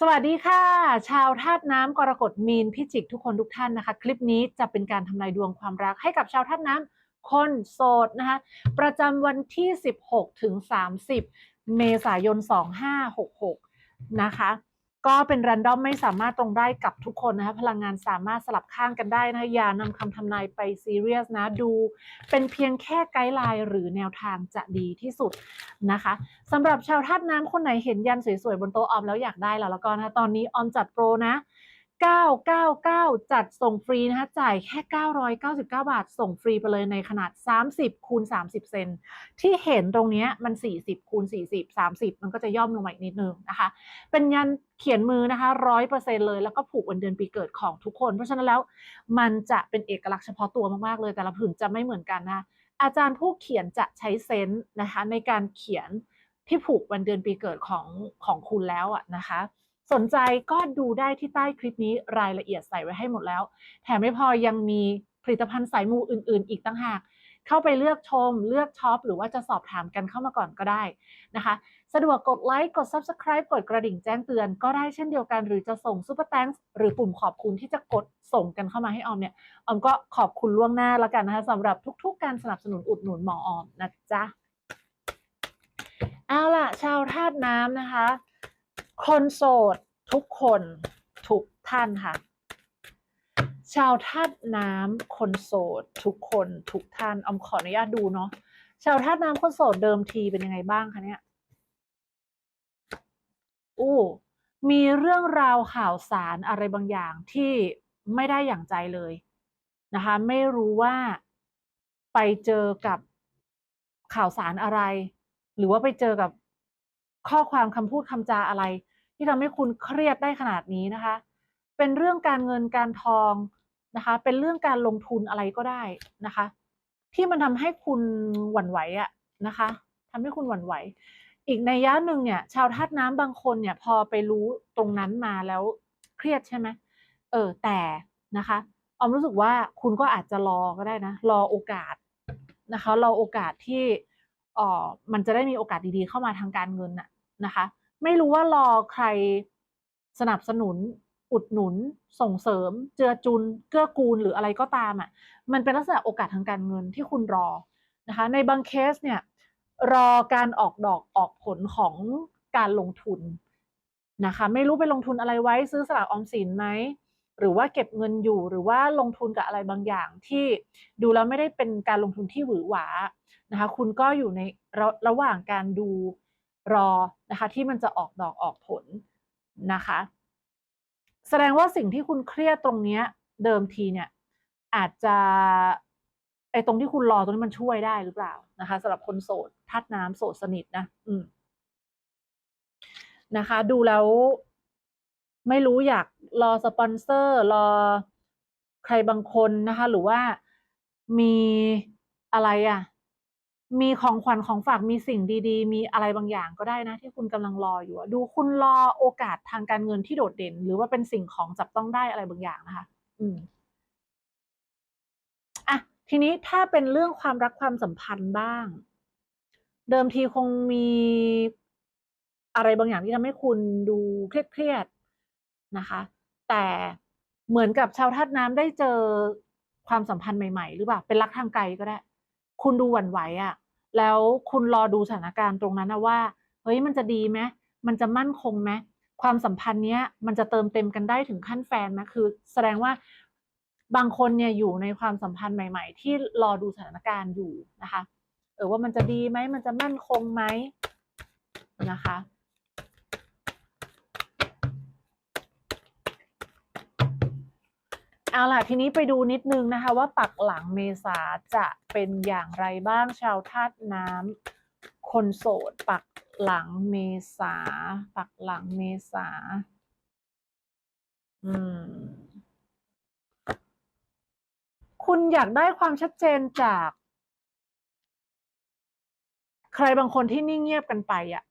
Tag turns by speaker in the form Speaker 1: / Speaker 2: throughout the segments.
Speaker 1: สวัสดีค่ะ ชาวธาตุน้ำกรกฎมีนพิจิกทุกคนทุกท่านนะคะ คลิปนี้จะเป็นการทำนายดวงความรักให้กับชาวธาตุน้ำคนโสดนะคะประจำวันที่ 16 ถึง 30 เมษายน 2566 นะคะ ก็เป็นรันดอมไม่สามารถตรงได้กับทุกคนนะคะพลังงานสามารถสลับข้างกันได้นะคะอย่านำคำทำนายไปซีเรียสนะดู เป็นเพียงแค่ไกด์ไลน์หรือแนวทางจะดีที่สุดนะคะสำหรับชาวธาตุน้ำคนไหนเห็นยันสวยๆบนโต๊ะออมแล้วอยากได้แล้วแล้วก็นะตอนนี้ออมจัดโปรนะ 999 จัดส่งฟรีนะคะจ่ายแค่ 999 บาท ส่งฟรีไปเลยในขนาด 30คูณ30 เซนที่เห็นตรงนี้มัน 40คูณ40 30 มันก็จะย่อมลงมาอีกนิดนึงนะคะ เป็นยันเขียนมือนะคะร้อยเปอร์เซ็นเลยแล้วก็ผูกวันเดือนปีเกิดของทุกคน เพราะฉะนั้นแล้วมันจะเป็นเอกลักษณ์เฉพาะตัวมาก ๆ เลย แต่ละผืนจะไม่เหมือนกันนะคะอาจารย์ผู้เขียนจะใช้เซนส์นะคะในการเขียนที่ผูกวันเดือนปีเกิดของของคุณแล้วอะนะคะ สนใจก็ดูได้ที่ใต้คลิปนี้รายละเอียดใส่ไว้ให้หมดแล้ว แถมไม่พอยังมีผลิตภัณฑ์สายมูอื่น ๆ อีกตั้งหาก เข้าไปเลือกชม เลือกช็อป หรือว่าจะสอบถามกันเข้ามาก่อนก็ได้นะคะ สะดวกกดไลค์ กด Subscribe กดกระดิ่งแจ้งเตือนก็ได้เช่นเดียวกัน หรือจะส่ง Super Thanks หรือปุ่มขอบคุณที่จะกดส่งกันเข้ามาให้ออมเนี่ย ออมก็ขอบคุณล่วงหน้าแล้วกันนะคะสำหรับทุก ๆ การสนับสนุนอุดหนุนหมอออมนะจ๊ะ เอาล่ะ ชาวธาตุน้ำนะคะ คนโสดทุกคนทุกท่านค่ะ ชาวธาตุน้ำคนโสดทุกคนทุกท่านออมขออนุญาตดูเนาะชาวธาตุน้ำคนโสดเดิมทีเป็นยังไงบ้างคะเนี่ยอู้มีเรื่องราวข่าวสารอะไรบางอย่างที่ไม่ได้อย่างใจเลยนะคะ ไม่รู้ว่าไปเจอกับข่าวสารอะไร หรือว่าไปเจอกับ ข้อความคำพูดคำจาอะไร ที่ทำให้คุณเครียดได้ขนาดนี้นะคะ เป็นเรื่องการเงินการทองนะคะ เป็นเรื่องการลงทุนอะไรก็ได้นะคะ ที่มันทำให้คุณหวั่นไหวอะนะคะทำให้คุณหวั่นไหว อีกในยยะหนึ่งเนี่ย ชาวธาตุน้ำบางคนเนี่ย พอไปรู้ตรงนั้นมาแล้วเครียดใช่ไหมเออแต่นะคะออมรู้สึกว่าคุณก็อาจจะรอก็ได้นะ รอโอกาสนะคะรอโอกาสที่อ่อมันจะได้มีโอกาสดีๆเข้ามาทางการเงินน่ะ นะคะ ไม่รู้ว่ารอใครสนับสนุน อุดหนุน ส่งเสริม เจือจุน เกื้อกูลหรืออะไรก็ตามอะ มันเป็นลักษณะโอกาสทางการเงินที่คุณรอนะคะ ในบางเคสเนี่ยรอการออกดอกออกผลของการลงทุนนะคะ ไม่รู้ไปลงทุนอะไรไว้ซื้อสลากออมสินไหมหรือว่าเก็บเงินอยู่หรือว่าลงทุนกับอะไรบางอย่างที่ดูแล้วไม่ได้เป็นการลงทุนที่หวือหวานะคะ คุณก็อยู่ในระระหว่างการดู รอนะคะที่มันจะออกดอกออกผลนะคะ แสดงว่าสิ่งที่คุณเครียดตรงเนี้ยเดิมทีเนี่ยอาจจะไอ้ตรงที่คุณรอตรงนี้มันช่วยได้หรือเปล่านะคะสำหรับคนโสดธาตุน้ำโสดสนิทนะอืมนะคะ ดูแล้ว ไม่รู้อยากรอสปอนเซอร์รอใครบางคนนะคะ หรือว่ามีอะไรอะ มีของขวัญของฝากมีสิ่งดีๆ มีอะไรบางอย่างก็ได้นะ ที่คุณกำลังรออยู่ดูคุณรอโอกาสทางการเงินที่โดดเด่น หรือว่าเป็นสิ่งของจับต้องได้อะไรบางอย่างนะคะ อืมอะทีนี้ถ้าเป็นเรื่องความรักความสัมพันธ์บ้าง เดิมทีคงมีอะไรบางอย่างที่ทำให้คุณดูเครียดๆนะคะ แต่เหมือนกับชาวธาตุน้ำได้เจอความสัมพันธ์ใหม่ ๆ หรือเปล่าเป็นรักทางไกลก็ได้ คุณดูหวั่นไหวอะ่ะ แล้วคุณรอดูสถานการณ์ตรงนั้นนะว่า เฮ้ยมันจะดีไหมมันจะมั่นคงไหมความสัมพันธ์เนี้ยมันจะเติมเต็มกันได้ถึงขั้นแฟนไหมคือ แสดงว่าบางคนเนี่ยอยู่ในความสัมพันธ์ใหม่ ๆ ที่รอดูสถานการณ์อยู่นะคะ เออว่ามันจะดีไหมมันจะมั่นคงไหมนะคะ เอาล่ะทีนี้ไปดูนิดนึงนะคะ ว่าปักหลังเมษาจะเป็นอย่างไรบ้างชาวธาตุน้ำคนโสด ปักหลังเมษา ปักหลังเมษา อืม คุณอยากได้ความชัดเจนจาก ใครบางคนที่นิ่งเงียบกันไปอะ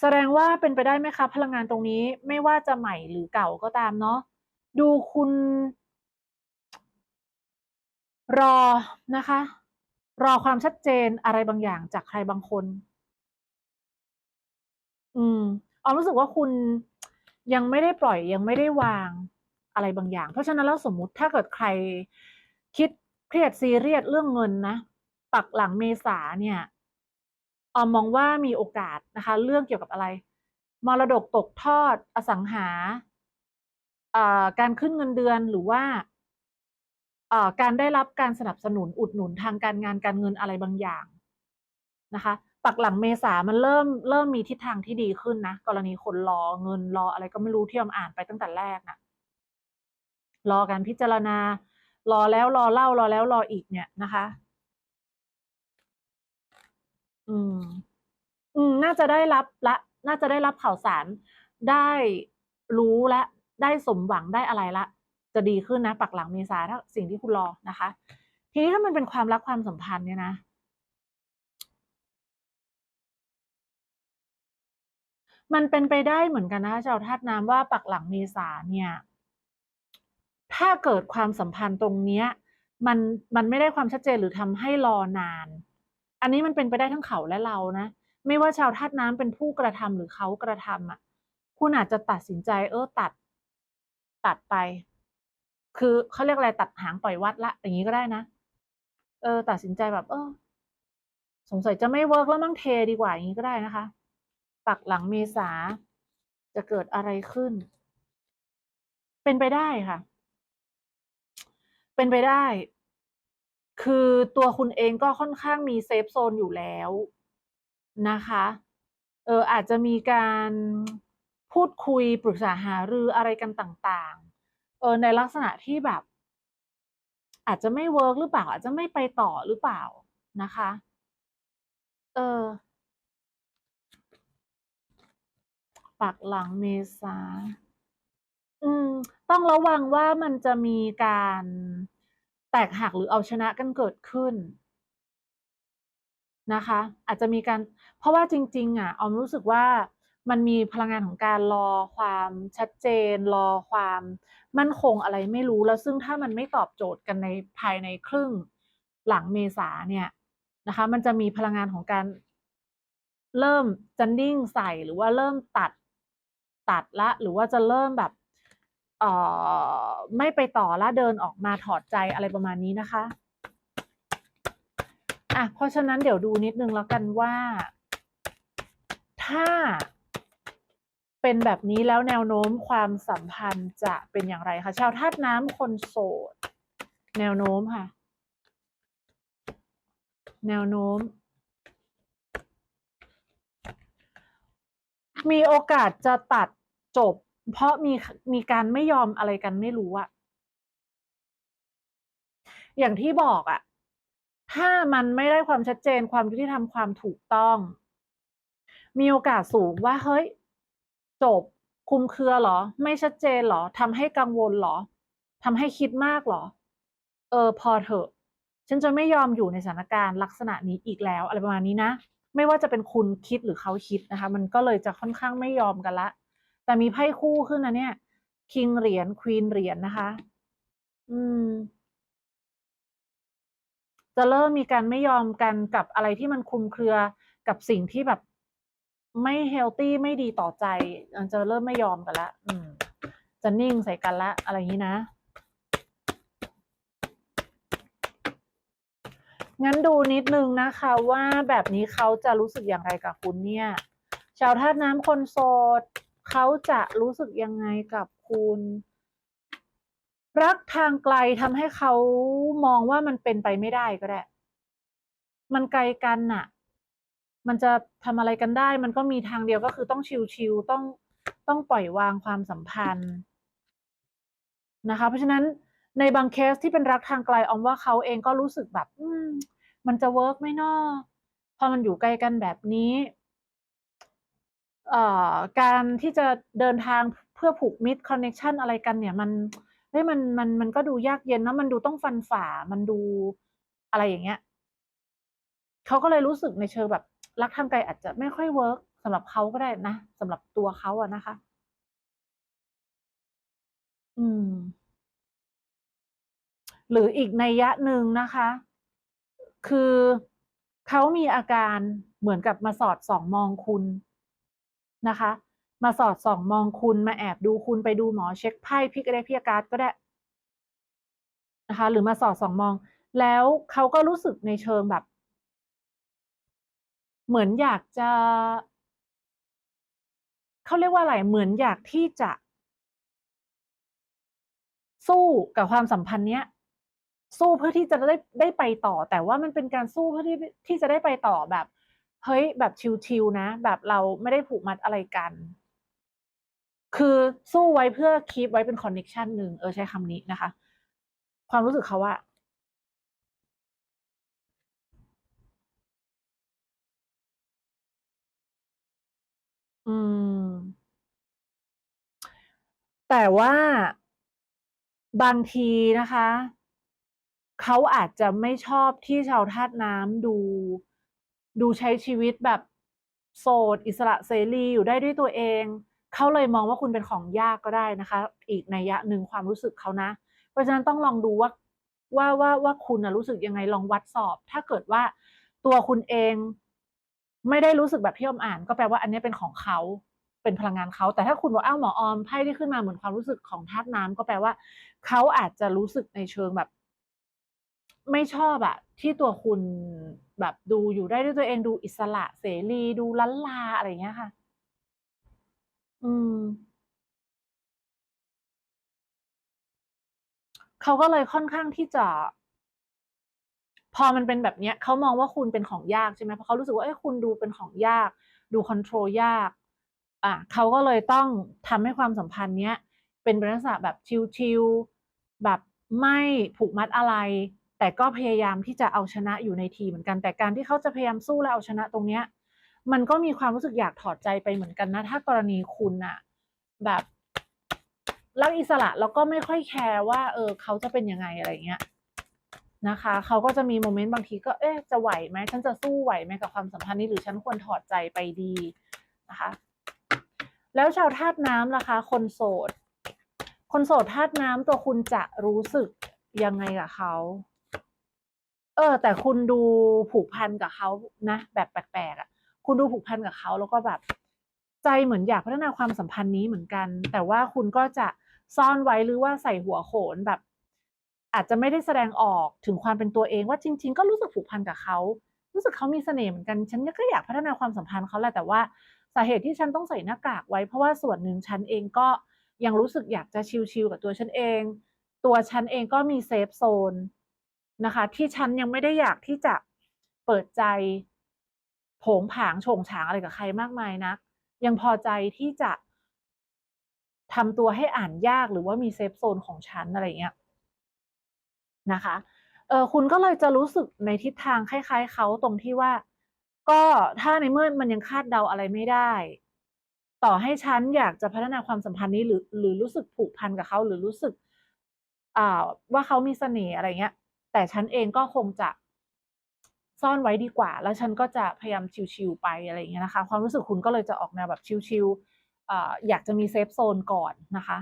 Speaker 1: แสดงว่าเป็นไปได้ไหมคะ พลังงานตรงนี้ไม่ว่าจะใหม่หรือเก่าก็ตามเนาะดูคุณ รอนะคะ รอความชัดเจนอะไรบางอย่างจากใครบางคน อืมออมรู้สึกว่าคุณยังไม่ได้ปล่อยยังไม่ได้วางอะไรบางอย่าง เพราะฉะนั้นแล้วสมมุติถ้าเกิดใครคิดเครียดซีเรียสเรื่องเงินนะปักหลังเมษาเนี่ย ออมมองว่ามีโอกาสนะคะ เรื่องเกี่ยวกับอะไร มรดกตกทอด อสังหาการขึ้นเงินเดือนหรือว่าการได้รับการสนับสนุนอุดหนุนทางการงานการเงินอะไรบางอย่างนะคะ ปักหลังเมษามันเริ่มเริ่มมีทิศทางที่ดีขึ้นนะกรณีคนรอเงินรออะไรก็ไม่รู้ที่อมอ่านไปตั้งแต่แรกนะรอการพิจารณารอแล้วรอเล่ารอแล้วรออีกเนี่ยนะคะ อืม อืม น่าจะได้รับละ น่าจะได้รับข่าวสาร ได้รู้และ ได้สมหวังได้อะไรละ จะดีขึ้นนะ ปักหลังเมษาถ้าสิ่งที่คุณรอนะคะ ทีนี้ถ้ามันเป็นความรักความสัมพันธ์เนี่ยนะมันเป็นไปได้เหมือนกันนะชาวธาตุน้ำว่าปักหลังเมษาเนี่ย ถ้าเกิดความสัมพันธ์ตรงเนี้ย มันมันไม่ได้ความชัดเจนหรือทำให้รอนาน อันนี้มันเป็นไปได้ทั้งเขาและเรานะ ไม่ว่าชาวธาตุน้ำเป็นผู้กระทำหรือเขากระทำอะ คุณอาจจะตัดสินใจ เออตัด ตัดไป คือเขาเรียกอะไรตัดหางปล่อยวัดละอย่างนี้ก็ได้นะ เออ ตัดสินใจแบบ เออ สงสัยจะไม่เวิร์กแล้วมั่งเทดีกว่าอย่างนี้ก็ได้นะคะ ปักหลังเมษาจะเกิดอะไรขึ้น เป็นไปได้ค่ะ เป็นไปได้ คือตัวคุณเองก็ค่อนข้างมีเซฟโซนอยู่แล้วนะคะ เอออาจจะมีการพูดคุยปรึกษาหารืออะไรกันต่างๆ เออในลักษณะที่แบบ อาจจะไม่เวิร์กหรือเปล่า อาจจะไม่ไปต่อหรือเปล่านะคะ เออปักหลังเมษาอืม ต้องระวังว่ามันจะมีการ แตกหักหรือเอาชนะกันเกิดขึ้นนะคะ อาจจะมีการเพราะว่าจริง ๆ อะออมรู้สึกว่ามันมีพลังงานของการรอความชัดเจน รอความมั่นคงอะไรไม่รู้แล้วซึ่งถ้ามันไม่ตอบโจทย์กันในภายในครึ่งหลังเมษาเนี่ยนะคะ มันจะมีพลังงานของการเริ่มจะนิ่งใส่หรือว่าเริ่มตัดตัดละ หรือว่าจะเริ่มแบบ ไม่ไปต่อละเดินออกมาถอดใจอะไรประมาณนี้นะคะอะเพราะฉะนั้นเดี๋ยวดูนิดนึงแล้วกันว่า ถ้าเป็นแบบนี้แล้วแนวโน้มความสัมพันธ์จะเป็นอย่างไรคะชาวธาตุน้ำคนโสด แนวโน้มค่ะ แนวโน้ม มีโอกาสจะตัดจบ เพราะมีมีการไม่ยอมอะไรกันไม่รู้อะอย่างที่บอกอะถ้ามันไม่ได้ความชัดเจนความยุติธรรมความถูกต้อง มีโอกาสสูงว่า เฮ้ย จบคุมเครือเหรอ ไม่ชัดเจนเหรอทำให้กังวลเหรอทำให้คิดมากเหรอ เออ พอเถอะ ฉันจะไม่ยอมอยู่ในสถานการณ์ลักษณะนี้อีกแล้ว อะไรประมาณนี้นะ ไม่ว่าจะเป็นคุณคิดหรือเขาคิดนะคะ มันก็เลยจะค่อนข้างไม่ยอมกันละ แต่มีไพ่คู่ขึ้นนะเนี่ย คิงเหรียญควีนเหรียญนะคะ อืม จะเริ่มมีการไม่ยอมกันกับอะไรที่มันคุมเครือกับสิ่งที่แบบ ไม่เฮลตี้ไม่ดีต่อใจจะเริ่มไม่ยอมกันละอืม จะนิ่งใส่กันละ อะไรอย่างนี้นะงั้นดูนิดนึงนะคะว่าแบบนี้เขาจะรู้สึกอย่างไรกับคุณเนี่ย ชาวธาตุน้ำคนโสด เขาจะรู้สึกยังไงกับคุณ รักทางไกลทำให้เขามองว่ามันเป็นไปไม่ได้ก็ได้ มันไกลกันน่ะ มันจะทำอะไรกันได้ มันก็มีทางเดียวก็คือต้องชิวๆต้องต้องปล่อยวางความสัมพันธ์นะคะ เพราะฉะนั้นในบางเคสที่เป็นรักทางไกลออมว่าเขาเองก็รู้สึกแบบ อืม มันจะเวิร์กไหมนาะพอมันอยู่ไกลกันแบบนี้ การที่จะเดินทางเพื่อผูกมิตรคอนเน็ชันอะไรกันเนี่ยมันเฮ้ยมันมันมันก็ดูยากเย็นนะมันดูต้องฟันฝ่ามันดูอะไรอย่างเงี้ยเขาก็เลยรู้สึกในเชิงแบบ รักทางไกลอาจจะไม่ค่อยเวิร์กสำหรับเขาก็ได้นะสำหรับตัวเขาอะนะคะ อืม หรืออีกในยะหนึ่งนะคะ คือเขามีอาการเหมือนกับมาสอดส่องมองคุณ นะคะ มาสอดส่องมองคุณมาแอบดูคุณไปดูหมอเช็คไพ่พิกอะไรพิการ์ดก็ได้นะคะ หรือมาสอดส่องมอง แล้วเขาก็รู้สึกในเชิงแบบ เหมือนอยากจะเขาเรียกว่าอะไรเหมือนอยากที่จะ สู้กับความสัมพันธ์เนี้ยสู้เพื่อที่จะได้ได้ไปต่อ แต่ว่ามันเป็นการสู้เพื่อที่ที่จะได้ไปต่อแบบ เฮ้ยแบบชิลๆนะ แบบเราไม่ได้ผูกมัดอะไรกัน คือสู้ไว้เพื่อคีปไว้เป็นคอนเน็ชันหนึ่งเออใช้คำนี้นะคะ ความรู้สึกเขาว่าอืม แต่ว่าบางทีนะคะ เขาอาจจะไม่ชอบที่ชาวธาตุน้ำดู ดูใช้ชีวิตแบบโสด อิสระเสรีอยู่ได้ด้วยตัวเอง เขาเลยมองว่าคุณเป็นของยากก็ได้นะคะ อีกในยะหนึ่งความรู้สึกเขานะ เพราะฉะนั้นต้องลองดูว่าว่าว่าว่าคุณนะรู้สึกยังไงลองวัดสอบ ถ้าเกิดว่าตัวคุณเองไม่ได้รู้สึกแบบที่อมอ่าน ก็แปลว่าอันนี้เป็นของเขาเป็นพลังงานเขา แต่ถ้าคุณบอกอ้าวหมอออมไพ่ที่ขึ้นมาเหมือนความรู้สึกของธาตุน้ำก็แปลว่าเขาอาจจะรู้สึกในเชิงแบบ ไม่ชอบอะที่ตัวคุณแบบดูอยู่ได้ด้วยตัวเองดูอิสระเสรีดูล้านลาอะไรอย่างเงี้ยค่ะ อืมเขาก็เลยค่อนข้างที่จะ พอมันเป็นแบบเนี้ยเขามองว่าคุณเป็นของยากใช่ไหมเพราะเขารู้สึกว่าเอ้คุณดูเป็นของยาก ดูคอนโทรลยาก อะเขาก็เลยต้องทำให้ความสัมพันธ์เนี้ยเป็นลักษณะแบบชิลๆแบบไม่ผูกมัดอะไร แต่ก็พยายามที่จะเอาชนะอยู่ในทีเหมือนกัน แต่การที่เขาจะพยายามสู้และเอาชนะตรงเนี้ย มันก็มีความรู้สึกอยากถอดใจไปเหมือนกันนะ ถ้ากรณีคุณอะแบบรักอิสระแล้วก็ไม่ค่อยแคร์ว่า เออ เขาจะเป็นยังไงอะไรเงี้ยนะคะ เขาก็จะมีโมเมนต์บางทีก็เอ๊ะจะไหวไหมฉันจะสู้ไหวไหมกับความสัมพันธ์นี้หรือฉันควรถอดใจไปดีนะคะ แล้วชาวธาตุน้ำล่ะคะ คนโสด คนโสดธาตุน้ำตัวคุณจะรู้สึกยังไงกับเขา เออ แต่คุณดูผูกพันกับเขานะแบบแปลกๆอะ คุณดูผูกพันกับเขาแล้วก็แบบ ใจเหมือนอยากพัฒนาความสัมพันธ์นี้เหมือนกัน แต่ว่าคุณก็จะซ่อนไว้หรือว่าใส่หัวโขนแบบ อาจจะไม่ได้แสดงออกถึงความเป็นตัวเองว่าจริง ๆ ก็รู้สึกผูกพันกับเขารู้สึกเขามีเสน่ห์เหมือนกัน ฉันก็อยากพัฒนาความสัมพันธ์เขาแหละแต่ว่าสาเหตุที่ฉันต้องใส่หน้ากากไว้เพราะว่าส่วนหนึ่งฉันเองก็ยังรู้สึกอยากจะชิลๆกับตัวฉันเอง ตัวฉันเองก็มีเซฟโซน นะคะ ที่ฉันยังไม่ได้อยากที่จะเปิดใจโผงผางโฉงฉางอะไรกับใครมากมายนะยังพอใจที่จะทำตัวให้อ่านยากหรือว่ามีเซฟโซนของฉันอะไรเงี้ยนะคะเออคุณก็เลยจะรู้สึกในทิศทางคล้าย ๆเขาตรงที่ว่า ก็ถ้าในเมื่อมันยังคาดเดาอะไรไม่ได้ ต่อให้ฉันอยากจะพัฒนาความสัมพันธ์นี้หรือ หรือรู้สึกผูกพันกับเขาหรือรู้สึก อ่าว่าเขามีเสน่ห์อะไรเงี้ย แต่ฉันเองก็คงจะซ่อนไว้ดีกว่า แล้วฉันก็จะพยายามชิลๆไปอะไรอย่างเงี้ยนะคะ ความรู้สึกคุณก็เลยจะออกแนวแบบชิลๆออยากจะมีเซฟโซนก่อนนะคะ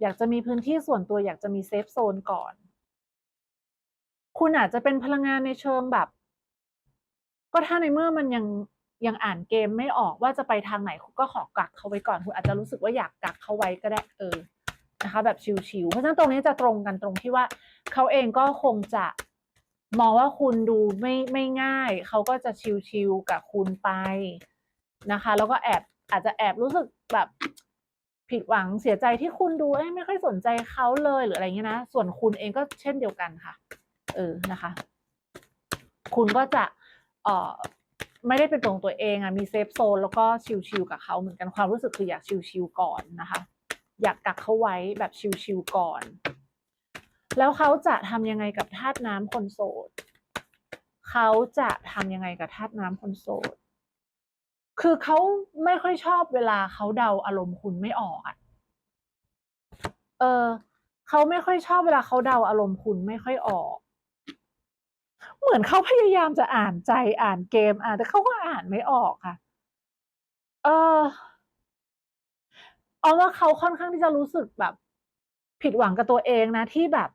Speaker 1: อยากจะมีพื้นที่ส่วนตัวอยากจะมีเซฟโซนก่อน คุณอาจจะเป็นพลังงานในเชิงแบบ ก็ถ้าในเมื่อมันยังยังอ่านเกมไม่ออกว่าจะไปทางไหนคุณก็ขอกักเขาไว้ก่อน คุณอาจจะรู้สึกว่าอยากกักเขาไว้ก็ได้เออ นะคะแบบชิลๆเพราะฉะนั้นตรงนี้จะตรงกันตรงที่ว่าเขาเองก็คงจะมองว่าคุณดูไม่ไม่ง่าย เขาก็จะชิลๆกับคุณไปนะคะ แล้วก็แอบอาจจะแอบรู้สึกแบบผิดหวังเสียใจที่คุณดูไม่ค่อยสนใจเขาเลยหรืออะไรเงี้ยนะ ส่วนคุณเองก็เช่นเดียวกันค่ะ เออนะคะ คุณก็จะเอ่อไม่ได้เป็นตรงตัวเองอะมีเซฟโซนแล้วก็ชิลๆกับเขาเหมือนกันความรู้สึกคืออยากชิลๆก่อนนะคะ อยากกักเขาไว้แบบชิลๆก่อน แล้วเขาจะทำยังไงกับธาตุน้ำคนโสดเขาจะทำยังไงกับธาตุน้ำคนโสด คือเขาไม่ค่อยชอบเวลาเขาเดาอารมณ์คุณไม่ออกอะเออเขาไม่ค่อยชอบเวลาเขาเดาอารมณ์คุณไม่ค่อยออก เหมือนเขาพยายามจะอ่านใจอ่านเกมอ่านแต่เขาก็อ่านไม่ออกค่ะ เออ เอาว่าเขาค่อนข้างที่จะรู้สึกแบบ ผิดหวังกับตัวเองนะที่แบบ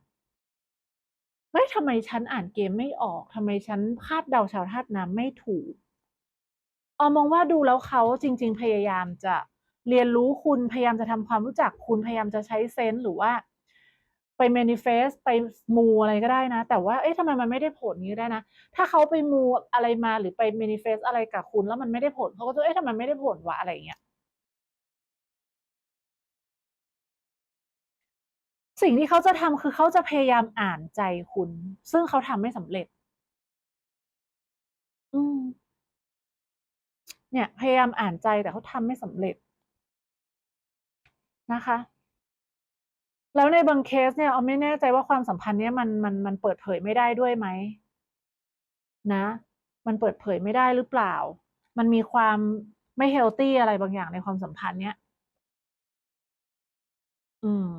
Speaker 1: เฮ้ยทำไมฉันอ่านเกมไม่ออกทำไมฉันคาดเดาชาวธาตุน้ำไม่ถูกออมมองว่าดูแล้วเขาจริง ๆ พยายามจะเรียนรู้คุณพยายามจะทำความรู้จักคุณพยายามจะใช้เซนส์หรือว่า ไป manifest ไปมูอะไรก็ได้นะ แต่ว่าเอ๊ะทำไมมันไม่ได้ผลนี้ได้นะ ถ้าเขาไปมูอะไรมาหรือไป manifest อะไรกับคุณแล้วมันไม่ได้ผลเขาก็จะเอ๊ะทำไมไม่ได้ผลวะอะไรอย่างเงี้ย สิ่งที่เขาจะทำคือเขาจะพยายามอ่านใจคุณ ซึ่งเขาทำไม่สำเร็จ อืม เนี่ย พยายามอ่านใจแต่เขาทำไม่สำเร็จนะคะ แล้วในบางเคสเนี่ยออมไม่แน่ใจว่าความสัมพันธ์เนี้ยมันมันมันเปิดเผยไม่ได้ด้วยไหมนะ มันเปิดเผยไม่ได้หรือเปล่า มันมีความไม่เฮลตี้อะไรบางอย่างในความสัมพันธ์เนี้ย อืม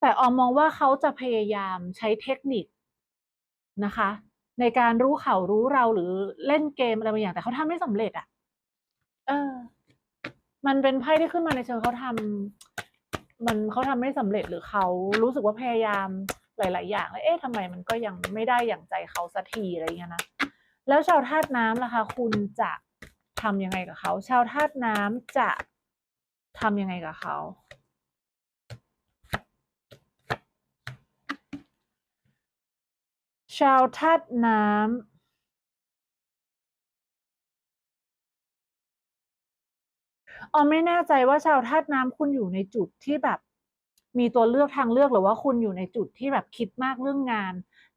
Speaker 1: แต่ออมมองว่าเขาจะพยายามใช้เทคนิคนะคะ ในการรู้เขารู้เราหรือเล่นเกมอะไรบางอย่าง แต่เขาทำไม่สำเร็จอะเออ มันเป็นไพ่ที่ขึ้นมาในเชิงเขาทำมันเขาทำไม่สำเร็จหรือเขารู้สึกว่าพยายามหลาย ๆ อย่างแล้วเอ๊ะทำไมมันก็ยังไม่ได้อย่างใจเขาสักทีอะไรอย่างเงี้ยนะแล้วชาวธาตุน้ำล่ะคะ คุณจะทำยังไงกับเขา ชาวธาตุน้ำจะทำยังไงกับเขา ชาวธาตุน้ำออมไม่แน่ใจว่าชาวธาตุน้ำคุณอยู่ในจุดที่แบบ มีตัวเลือกทางเลือกหรือว่าคุณอยู่ในจุดที่แบบคิดมากเรื่องงาน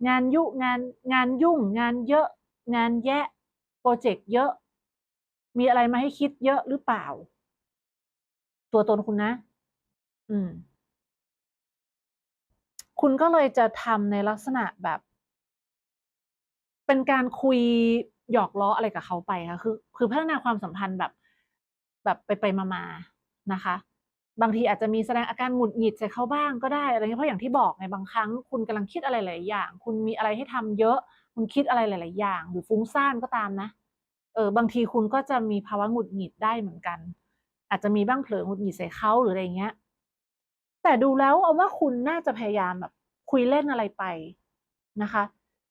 Speaker 1: งานยุงานงานยุ่ง งานเยอะ งานแยะโปรเจกต์เยอะ มีอะไรมาให้คิดเยอะหรือเปล่า ตัวตนคุณนะ อืม คุณก็เลยจะทำในลักษณะแบบ เป็นการคุยหยอกล้ออะไรกับเขาไปค่ะคือ คือพัฒนาความสัมพันธ์แบบ แบบไปไปมามาๆนะคะ บางทีอาจจะมีแสดงอาการหงุดหงิดใส่เขาบ้างก็ได้อะไรเงี้ยเพราะอย่างที่บอกไงบางครั้ง คุณกำลังคิดอะไรหลายอย่าง คุณมีอะไรให้ทำเยอะ คุณคิดอะไรหลาย ๆ อย่าง หรือฟุ้งซ่านก็ตามนะเออบางทีคุณก็จะมีภาวะหงุดหงิดได้เหมือนกัน อาจจะมีบ้างเผลอหงุดหงิดใส่เขาหรืออะไรเงี้ย แต่ดูแล้วเอาว่าคุณน่าจะพยายามแบบคุยเล่นอะไรไปนะคะ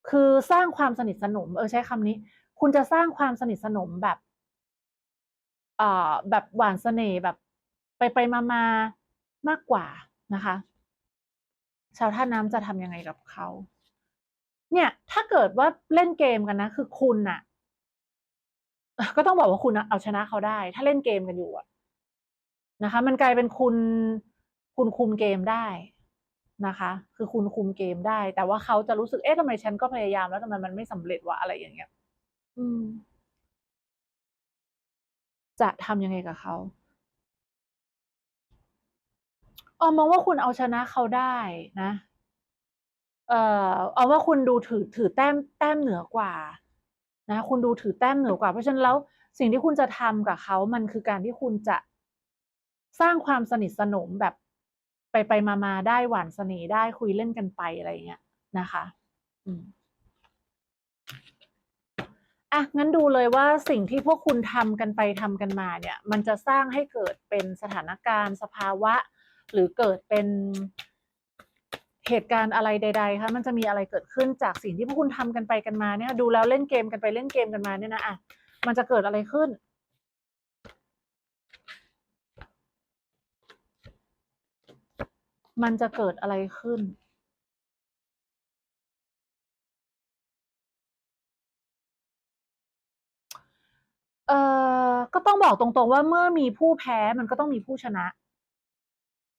Speaker 1: คือสร้างความสนิทสนม เออใช้คำนี้ คุณจะสร้างความสนิทสนมแบบเอ่อแบบหวานเสน่ห์แบบไปไปมามามากกว่านะคะ ชาวท่าน้ำจะทำยังไงกับเขาเนี่ย ถ้าเกิดว่าเล่นเกมกันนะ คือคุณน่ะ ก็ต้องบอกว่าคุณเอาชนะเขาได้ ถ้าเล่นเกมกันอยู่อะนะคะ มันกลายเป็นคุณ คุณคุมเกมได้ นะคะ คือคุณคุมเกมได้ แต่ว่าเขาจะรู้สึกเอ๊ะทำไมฉันก็พยายามแล้วทำไมมันไม่สำเร็จวะอะไรอย่างเงี้ย อืม จะทำยังไงกับเขาออมมองว่าคุณเอาชนะเขาได้นะ เอ่อเอาว่าคุณดูถือถือแต้มแต้มเหนือกว่า นะ คุณดูถือแต้มเหนือกว่า เพราะฉะนั้นแล้วสิ่งที่คุณจะทำกับเขา มันคือการที่คุณจะสร้างความสนิทสนมแบบ ไปไปมามาได้หวานเสน่ห์ได้คุยเล่นกันไปอะไรเงี้ยนะคะอะงั้นดูเลยว่าสิ่งที่พวกคุณทำกันไปทำกันมาเนี่ย มันจะสร้างให้เกิดเป็นสถานการณ์สภาวะ หรือเกิดเป็นเหตุการณ์อะไรใด ๆคะมันจะมีอะไรเกิดขึ้นจากสิ่งที่พวกคุณทำกันไปกันมาเนี่ย ดูแล้วเล่นเกมกันไปเล่นเกมกันมาเนี่ยนะอะมันจะเกิดอะไรขึ้น มันจะเกิดอะไรขึ้นเอ่อก็ต้องบอกตรงๆว่าเมื่อมีผู้แพ้มันก็ต้องมีผู้ชนะ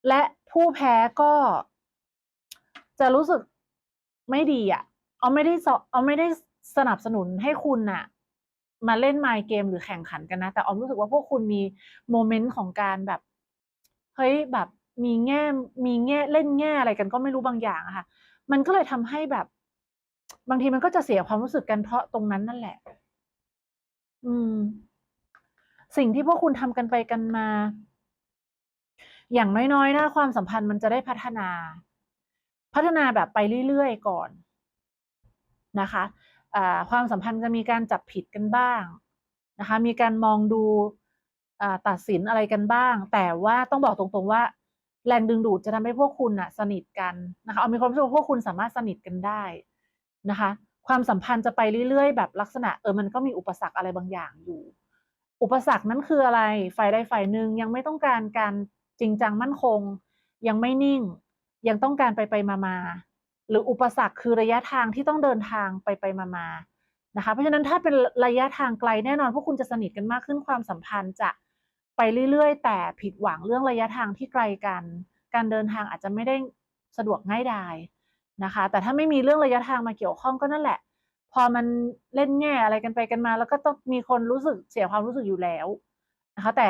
Speaker 1: และผู้แพ้ก็ จะรู้สึกไม่ดีอะออมไม่ได้สออมไม่ได้สนับสนุนให้คุณน่ะ มาเล่น mind game หรือแข่งขันกันนะ แต่ออมรู้สึกว่าพวกคุณมีโมเมนต์ของการแบบ เฮ้ยแบบ มีแง่มีแง่เล่นแง่อะไรกันก็ไม่รู้บางอย่างอะค่ะ มันก็เลยทำให้แบบ บางทีมันก็จะเสียความรู้สึกกันเพราะตรงนั้นนั่นแหละ อืม สิ่งที่พวกคุณทำกันไปกันมา อย่างน้อยๆนะความสัมพันธ์มันจะได้พัฒนา พัฒนาแบบไปเรื่อยๆก่อนนะคะความสัมพันธ์จะมีการจับผิดกันบ้างนะคะ มีการมองดูตัดสินอะไรกันบ้าง แต่ว่าต้องบอกตรงๆว่า แรงดึงดูดจะทำให้พวกคุณน่ะสนิทกันนะคะเอามีความรู้สึกว่าพวกคุณสามารถสนิทกันได้นะคะ ความสัมพันธ์จะไปเรื่อยๆ แบบลักษณะเออมันก็มีอุปสรรคอะไรบางอย่างอยู่ อุปสรรคนั้นคืออะไรฝ่ายใดฝ่ายหนึ่งยังไม่ต้องการการจริงจังมั่นคง ยังไม่นิ่ง ยังต้องการไปไปมามาหรืออุปสรรคคือระยะทางที่ต้องเดินทางไปไปมามานะคะ เพราะฉะนั้นถ้าเป็นระยะทางไกลแน่นอนพวกคุณจะสนิทกันมากขึ้นความสัมพันธ์จะ ไปเรื่อยๆ แต่ผิดหวังเรื่องระยะทางที่ไกลกัน การเดินทางอาจจะไม่ได้สะดวกง่ายดายนะคะ แต่ถ้าไม่มีเรื่องระยะทางมาเกี่ยวข้องก็นั่นแหละ พอมันเล่นแง่อะไรกันไปกันมา แล้วก็ต้องมีคนรู้สึกเสียความรู้สึกอยู่แล้วนะคะ แต่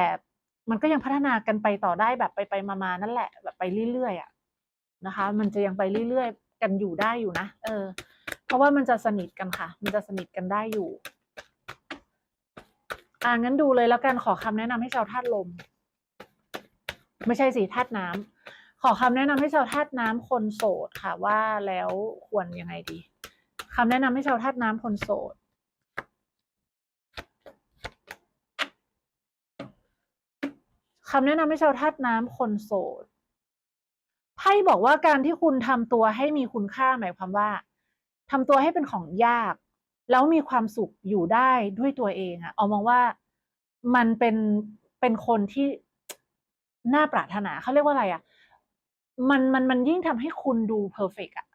Speaker 1: มันก็ยังพัฒนากันไปต่อได้แบบไปไปมามานั่นแหละ แบบไปเรื่อยๆอะนะคะ มันจะยังไปเรื่อยๆ กันอยู่ได้อยู่นะ เออ เพราะว่ามันจะสนิทกันค่ะ มันจะสนิทกันได้อยู่ อ่างั้นดูเลยแล้วกันขอคำแนะนำให้ชาวธาตุลม ไม่ใช่สิธาตุน้ำขอคำแนะนำให้ชาวธาตุน้ำคนโสดค่ะ ว่าแล้วควรยังไงดีคำแนะนำให้ชาวธาตุน้ำคนโสดคำแนะนำให้ชาวธาตุน้ำคนโสดไพ่บอกว่าการที่คุณทำตัวให้มีคุณค่าหมายความว่าทำตัวให้เป็นของยาก แล้วมีความสุขอยู่ได้ด้วยตัวเองอะเอามองว่ามันเป็นเป็นคนที่น่าปรารถนาเขาเรียกว่าอะไรอะมันมันมันยิ่งทำให้คุณดูเพอร์เฟกอะ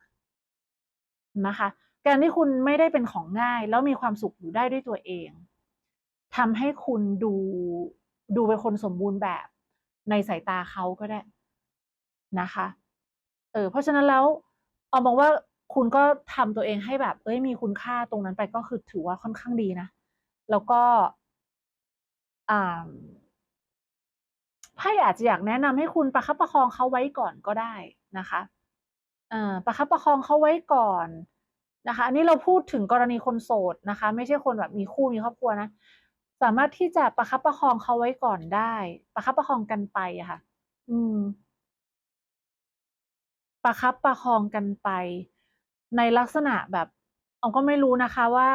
Speaker 1: นะคะ การที่คุณไม่ได้เป็นของง่าย แล้วมีความสุขอยู่ได้ด้วยตัวเองทำให้คุณดูดูเป็นคนสมบูรณ์แบบในสายตาเขาก็ได้นะคะ เออเพราะฉะนั้นแล้วเอามองว่า คุณก็ทำตัวเองให้แบบ เอ้ยมีคุณค่าตรงนั้นไปก็คือถือว่าค่อนข้างดีนะ แล้วก็อ่าไพ่อาจจะอยากแนะนำให้คุณประคับประคองเขาไว้ก่อนก็ได้นะคะอ่อประคับประคองเขาไว้ก่อนนะคะ อันนี้เราพูดถึงกรณีคนโสดนะคะ ไม่ใช่คนแบบมีคู่มีครอบครัวนะสามารถที่จะประคับประคองเขาไว้ก่อนได้ ประคับประคองกันไปอะค่ะ อืม ประคับประคองกันไป ในลักษณะแบบออมก็ไม่รู้นะคะว่า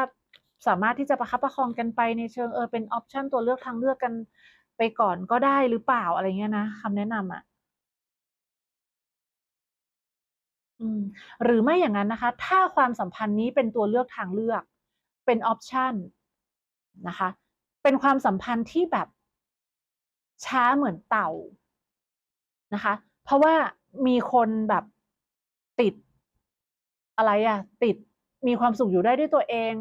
Speaker 1: สามารถที่จะประคับประคองกันไปในเชิงเออเป็นออปชันตัวเลือกทางเลือกกันไปก่อนก็ได้หรือเปล่าอะไรเงี้ยนะคำแนะนำอะอืมหรือไม่อย่างนั้นนะคะ ถ้าความสัมพันธ์นี้เป็นตัวเลือกทางเลือก เป็นออปชันนะคะ เป็นความสัมพันธ์ที่แบบช้าเหมือนเต่านะคะ เพราะว่ามีคนแบบติด อะไรอะติดมีความสุขอยู่ได้ด้วยตัวเอง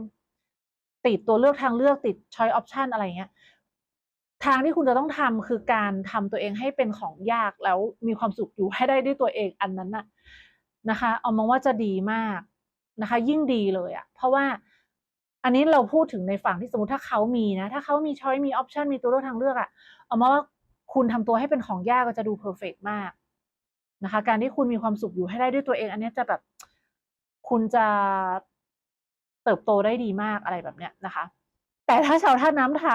Speaker 1: ติดตัวเลือกทางเลือกติด choice option อะไรเงี้ยทางที่คุณจะต้องทำคือการทำตัวเองให้เป็นของยากแล้วมีความสุขอยู่ให้ได้ด้วยตัวเองอันนั้นน่ะนะคะ เอามองว่าจะดีมากนะคะ ยิ่งดีเลยอะเพราะว่าอันนี้เราพูดถึงในฝั่งที่สมมติถ้าเขามีนะ ถ้าเขามีช้อยมีออปชันมีตัวเลือกทางเลือกอะเอามาว่าคุณทำตัวให้เป็นของยากก็จะดูเพอร์เฟกมากนะคะ การที่คุณมีความสุขอยู่ให้ได้ด้วยตัวเอง อันนี้จะแบบ คุณจะเติบโตได้ดีมากอะไรแบบเนี้ยนะคะ แต่ถ้าชาวธาตุน้ำท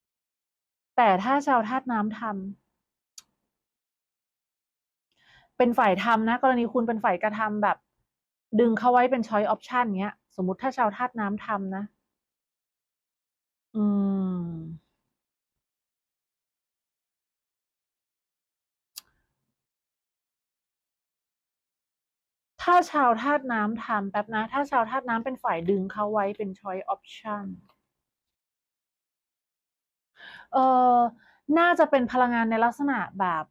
Speaker 1: ำแต่ถ้าชาวธาตุน้ำทำเป็นฝ่ายทำนะ กรณีคุณเป็นฝ่ายกระทำแบบ ดึงเขาไว้เป็นช้อยออปชันเนี้ย สมมติถ้าชาวธาตุน้ำทำนะ อืม ถ้าชาวธาตุน้ำทำแป๊บนะ ถ้าชาวธาตุน้ำเป็นฝ่ายดึงเขาไว้เป็น choice option เออน่าจะเป็นพลังงานในลักษณะแบบ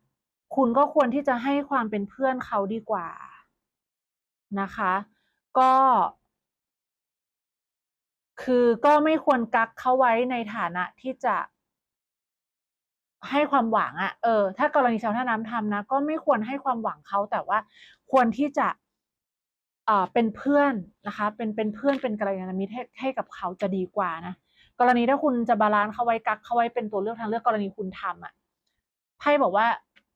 Speaker 1: คุณก็ควรที่จะให้ความเป็นเพื่อนเขาดีกว่านะคะ ก็ คือก็ไม่ควรกักเขาไว้ในฐานะที่จะให้ความหวังอะเออ ถ้ากรณีชาวท่าน้ำทำนะ ก็ไม่ควรให้ความหวังเขาแต่ว่าควรที่จะ เป็นเพื่อนนะคะเป็นเป็นเพื่อนเป็นกัลยาณมิตรให้ให้กับเขาจะดีกว่านะกรณีถ้าคุณจะบาลานซ์เขาไว้กักเขาไว้เป็นตัวเลือกทางเลือกกรณีคุณทำอะไพ่บอกว่า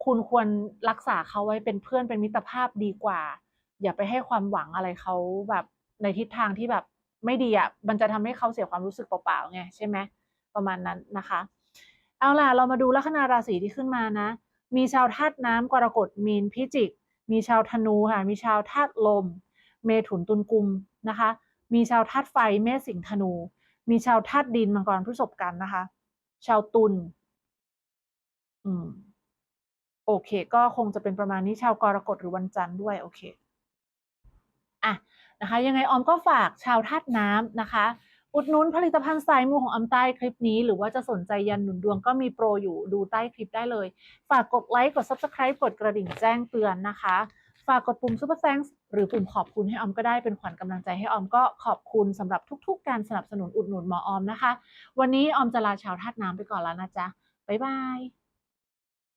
Speaker 1: คุณควรรักษาเขาไว้เป็นเพื่อนเป็นมิตรภาพดีกว่า อย่าไปให้ความหวังอะไรเขาแบบในทิศทางที่แบบไม่ดีอะมันจะทำให้เขาเสียความรู้สึกเปล่าๆไงใช่ไหมประมาณนั้นนะคะ เอาล่ะเรามาดูลัคนาราศีที่ขึ้นมานะ มีชาวธาตุน้ำกรกฎมีนพิจิก มีชาวธนูค่ะมีชาวธาตุลม เมถุนตุลกุมนะคะ มีชาวธาตุไฟเมษสิงธนู มีชาวธาตุดินมังกรพฤษภกันนะคะ ชาวตุลอืมโอเค ก็คงจะเป็นประมาณนี้ชาวกรกฎหรือวันจันทร์ด้วยโอเคอะนะคะ ยังไงออมก็ฝากชาวธาตุน้ำนะคะ อุดหนุนผลิตภัณฑ์สายมูของออมใต้คลิปนี้ หรือว่าจะสนใจยันหนุนดวงก็มีโปรอยู่ดูใต้คลิปได้เลย ฝากกดไลค์กด Subscribe กดกระดิ่งแจ้งเตือนนะคะ ฝากกดปุ่ม Super Thanks หรือปุ่มขอบคุณให้ออมก็ได้เป็นขวัญกำลังใจให้ออมก็ขอบคุณสำหรับทุก ๆ การสนับสนุนอุดหนุนหมอออมนะคะ วันนี้ออมจะลาชาวธาตุน้ำไปก่อนแล้วนะจ๊ะบ๊ายบาย